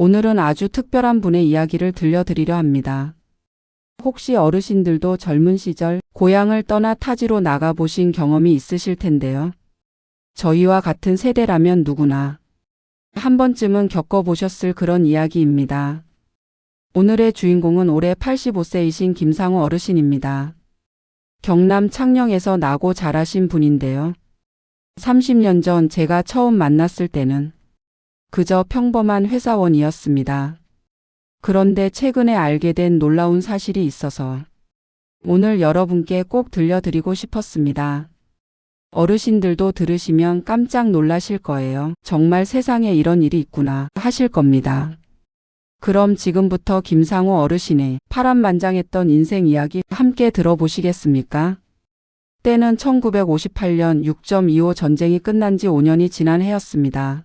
오늘은 아주 특별한 분의 이야기를 들려드리려 합니다. 혹시 어르신들도 젊은 시절 고향을 떠나 타지로 나가보신 경험이 있으실 텐데요. 저희와 같은 세대라면 누구나 한 번쯤은 겪어보셨을 그런 이야기입니다. 오늘의 주인공은 올해 85세이신 김상우 어르신입니다. 경남 창녕에서 나고 자라신 분인데요. 30년 전 제가 처음 만났을 때는 그저 평범한 회사원이었습니다. 그런데 최근에 알게 된 놀라운 사실이 있어서 오늘 여러분께 꼭 들려드리고 싶었습니다. 어르신들도 들으시면 깜짝 놀라실 거예요. 정말 세상에 이런 일이 있구나 하실 겁니다. 그럼 지금부터 김상우 어르신의 파란만장했던 인생 이야기 함께 들어보시겠습니까? 때는 1958년 6.25 전쟁이 끝난 지 5년이 지난 해였습니다.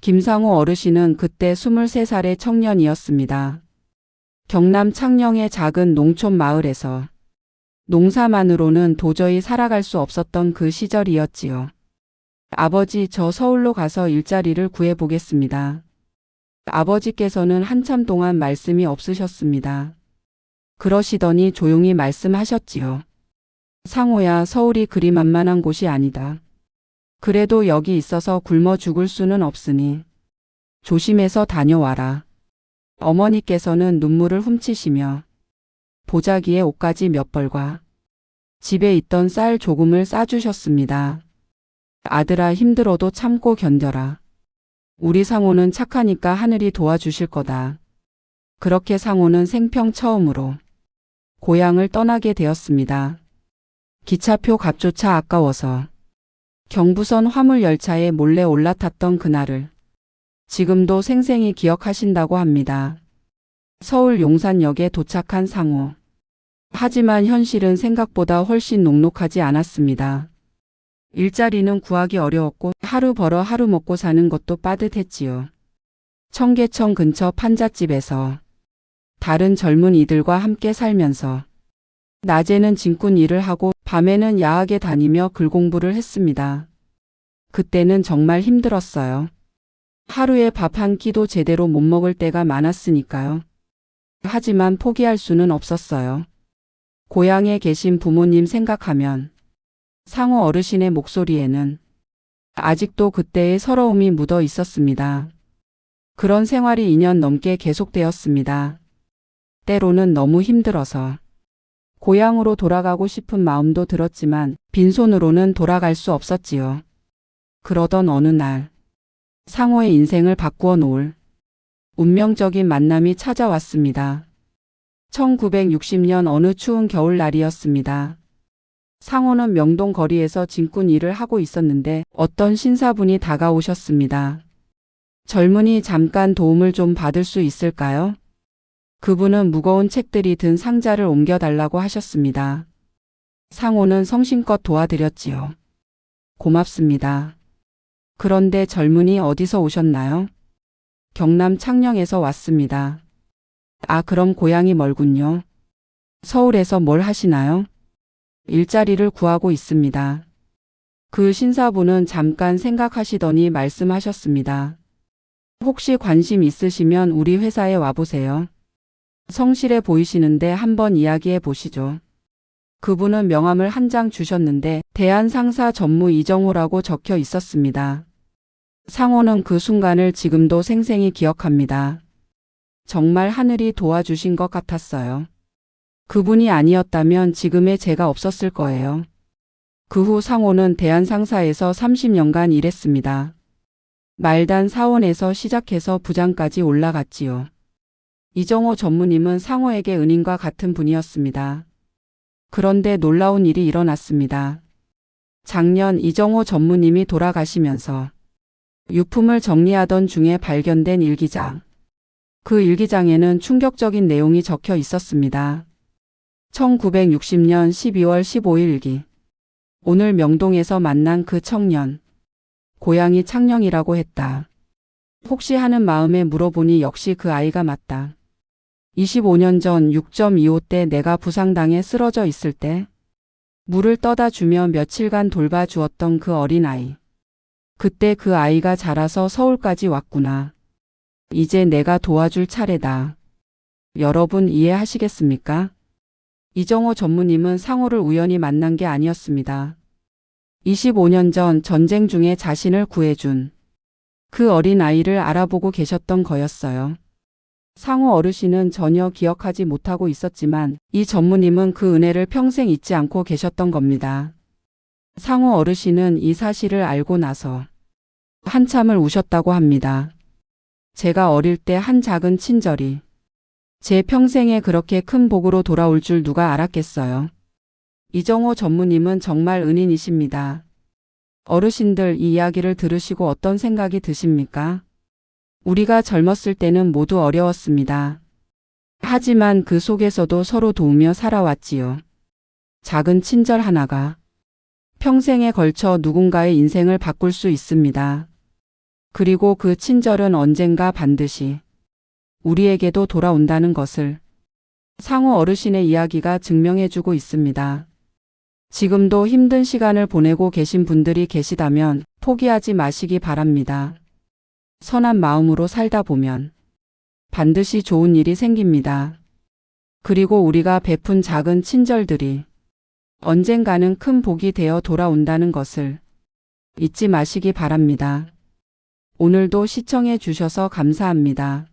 김상우 어르신은 그때 23살의 청년이었습니다. 경남 창녕의 작은 농촌 마을에서 농사만으로는 도저히 살아갈 수 없었던 그 시절이었지요. 아버지 저 서울로 가서 일자리를 구해보겠습니다. 아버지께서는 한참 동안 말씀이 없으셨습니다. 그러시더니 조용히 말씀하셨지요. 상호야 서울이 그리 만만한 곳이 아니다. 그래도 여기 있어서 굶어 죽을 수는 없으니 조심해서 다녀와라. 어머니께서는 눈물을 훔치시며 보자기에 옷가지 몇 벌과 집에 있던 쌀 조금을 싸주셨습니다. 아들아 힘들어도 참고 견뎌라. 우리 상호는 착하니까 하늘이 도와주실 거다. 그렇게 상호는 생평 처음으로 고향을 떠나게 되었습니다. 기차표 값조차 아까워서 경부선 화물 열차에 몰래 올라탔던 그날을 지금도 생생히 기억하신다고 합니다. 서울 용산역에 도착한 상호. 하지만 현실은 생각보다 훨씬 녹록하지 않았습니다. 일자리는 구하기 어려웠고 하루 벌어 하루 먹고 사는 것도 빠듯했지요. 청계천 근처 판잣집에서 다른 젊은 이들과 함께 살면서 낮에는 짐꾼 일을 하고 밤에는 야하게 다니며 글 공부를 했습니다. 그때는 정말 힘들었어요. 하루에 밥 한 끼도 제대로 못 먹을 때가 많았으니까요. 하지만 포기할 수는 없었어요. 고향에 계신 부모님 생각하면 상호 어르신의 목소리에는 아직도 그때의 서러움이 묻어 있었습니다. 그런 생활이 2년 넘게 계속되었습니다. 때로는 너무 힘들어서 고향으로 돌아가고 싶은 마음도 들었지만 빈손으로는 돌아갈 수 없었지요. 그러던 어느 날 상호의 인생을 바꾸어 놓을 운명적인 만남이 찾아왔습니다. 1960년 어느 추운 겨울날이었습니다. 상호는 명동 거리에서 짐꾼 일을 하고 있었는데 어떤 신사분이 다가오셨습니다. 젊은이 잠깐 도움을 좀 받을 수 있을까요? 그분은 무거운 책들이 든 상자를 옮겨달라고 하셨습니다. 상호는 성심껏 도와드렸지요. 고맙습니다. 그런데 젊은이 어디서 오셨나요? 경남 창녕에서 왔습니다. 아, 그럼 고향이 멀군요. 서울에서 뭘 하시나요? 일자리를 구하고 있습니다. 그 신사분은 잠깐 생각하시더니 말씀하셨습니다. 혹시 관심 있으시면 우리 회사에 와보세요. 성실해 보이시는데 한번 이야기해 보시죠. 그분은 명함을 한 장 주셨는데 대한상사 전무 이정호라고 적혀 있었습니다. 상호는 그 순간을 지금도 생생히 기억합니다. 정말 하늘이 도와주신 것 같았어요. 그분이 아니었다면 지금의 제가 없었을 거예요. 그 후 상호는 대한상사에서 30년간 일했습니다. 말단 사원에서 시작해서 부장까지 올라갔지요. 이정호 전무님은 상호에게 은인과 같은 분이었습니다. 그런데 놀라운 일이 일어났습니다. 작년 이정호 전무님이 돌아가시면서 유품을 정리하던 중에 발견된 일기장. 그 일기장에는 충격적인 내용이 적혀 있었습니다. 1960년 12월 15일 일기. 오늘 명동에서 만난 그 청년. 고향이 창녕이라고 했다. 혹시 하는 마음에 물어보니 역시 그 아이가 맞다. 25년 전 6.25 때 내가 부상당해 쓰러져 있을 때 물을 떠다 주며 며칠간 돌봐 주었던 그 어린아이. 그때 그 아이가 자라서 서울까지 왔구나. 이제 내가 도와줄 차례다. 여러분 이해하시겠습니까? 이정호 전무님은 상호를 우연히 만난 게 아니었습니다. 25년 전 전쟁 중에 자신을 구해준 그 어린 아이를 알아보고 계셨던 거였어요. 상호 어르신은 전혀 기억하지 못하고 있었지만 이 전무님은 그 은혜를 평생 잊지 않고 계셨던 겁니다. 상호 어르신은 이 사실을 알고 나서 한참을 우셨다고 합니다. 제가 어릴 때 한 작은 친절이 제 평생에 그렇게 큰 복으로 돌아올 줄 누가 알았겠어요. 이정호 전무님은 정말 은인이십니다. 어르신들 이 이야기를 들으시고 어떤 생각이 드십니까? 우리가 젊었을 때는 모두 어려웠습니다. 하지만 그 속에서도 서로 도우며 살아왔지요. 작은 친절 하나가 평생에 걸쳐 누군가의 인생을 바꿀 수 있습니다. 그리고 그 친절은 언젠가 반드시 우리에게도 돌아온다는 것을 상호 어르신의 이야기가 증명해주고 있습니다. 지금도 힘든 시간을 보내고 계신 분들이 계시다면 포기하지 마시기 바랍니다. 선한 마음으로 살다 보면 반드시 좋은 일이 생깁니다. 그리고 우리가 베푼 작은 친절들이 언젠가는 큰 복이 되어 돌아온다는 것을 잊지 마시기 바랍니다. 오늘도 시청해 주셔서 감사합니다.